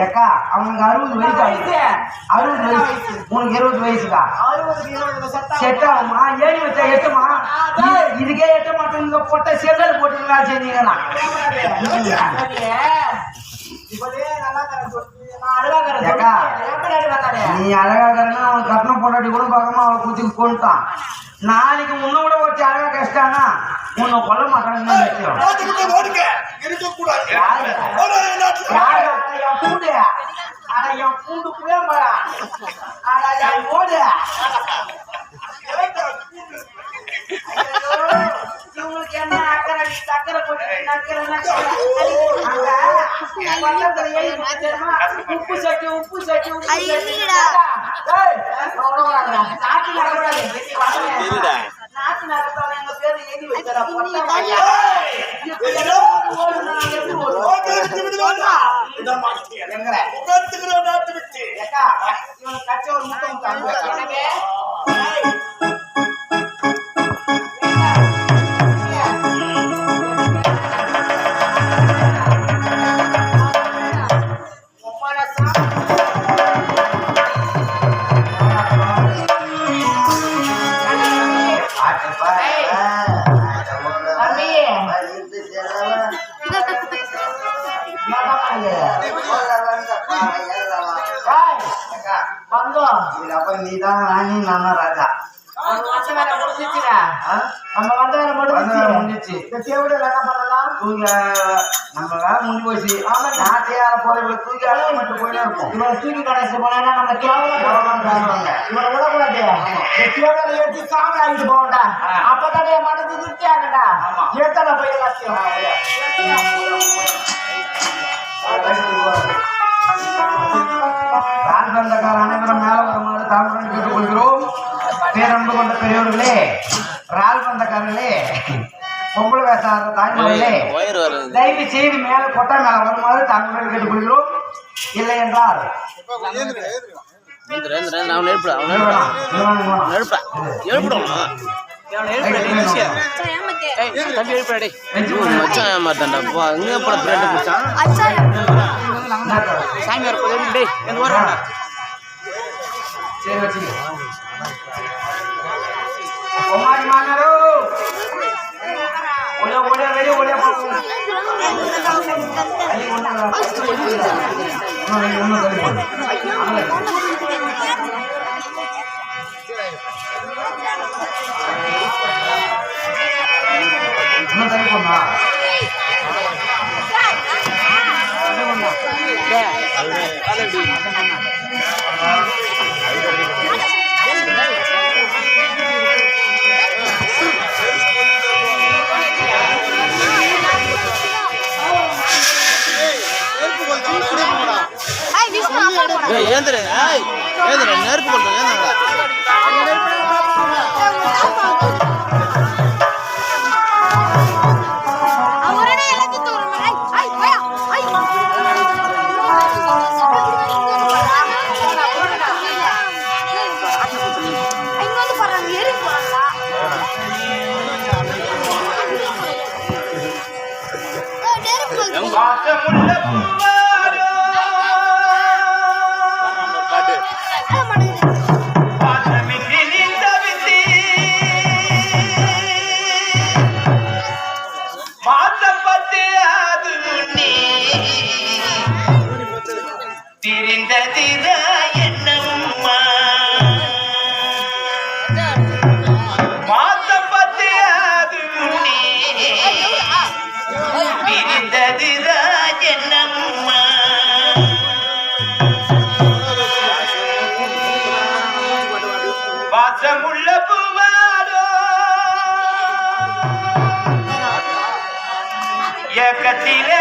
அக்கா அவனுக்கு அறுபது வயசு ஆகுது. அறுபது வயசு. உனக்கு இருபது வயசுக்கா? செட் ஆகுமா? ஏறி வச்சா எட்டுமா? இது- இதுக்கே எட்ட இந்த பொட்டை செங்கல் போட்டு வேலை செஞ்சீங்கன்னா அக்கா நீ அழகா இருக்கிறனா அவன் கட்டணம் பொண்டாட்டி கூட பார்க்காம அவளை குத்தி கொண்டுட்டான். நாளைக்கு உன்னை விட வச்சு அழகா கஷ்டானா உன்னை கொல்ல மாட்டான்னு. யாரு? அட என் பூண்டு. புளியம்பழா அட என் ஓடு உப்பு சட்டி உப்பு சட்டி மாட்டிக்க. எங்கடா? உட்கார்ந்துக்கிற நாட்டு விட்டு. கச்ச ஒரு முத்தம் வந்தோம். நீதான் ராணி நானா ராஜா நம்ம வந்த வேலை முடிஞ்சிச்சுடா. ஆ? நம்ம வந்த வேலை வந்த வேலை முடிஞ்சிச்சு. முடிஞ்சிச்சு. இந்த தேவடியில் என்ன பண்ணலாம் தூங்க நம்ம வேலை முடிஞ்சு போச்சு நாட்டையார போற இவ்வளவு தூக்கி அழகு மட்டும் போயிட்டே இருக்கும் இவனை தூக்கி கடைசி போனா நம்ம கேவலம் கேவலம் பேசுவாங்க. இவனை விடக்கூடாது இந்த கேவலம் எடுத்து சாமி ஆகிட்டு போகண்டா ஆ. அப்பதான் என் மனது திருப்தி ஆகண்டா ஆமா. ஏத்தல போய் எல்லாத்தையும் கால் பந்தக்கார அனைவரும் மேல வருமாறு தாழ்வுடன் கேட்டுக்கொள்கிறோம் பேரன்பு கொண்ட பெரியவர்களே ரால் பந்தக்காரர்களே பொம்பளை வேசாத தாய்மொழிகளே தயவு செய்து மேல கொட்டை மேல வருமாறு தாழ்வுடன் கேட்டுக்கொள்கிறோம். இல்லை என்றால் எந்திர শেখ হাসিনা সমাজ মানারো ওলে ওলে ওলে ওলে পাবো আলি ওনা ওনা ওনা করে পড়ো আমরা ஏந்திர ஏய் ஏந்திர நெருப்பு கொண்டு ஏந்திரடா வாசமுள்ள பூவாரோ ஏக்கத்திலே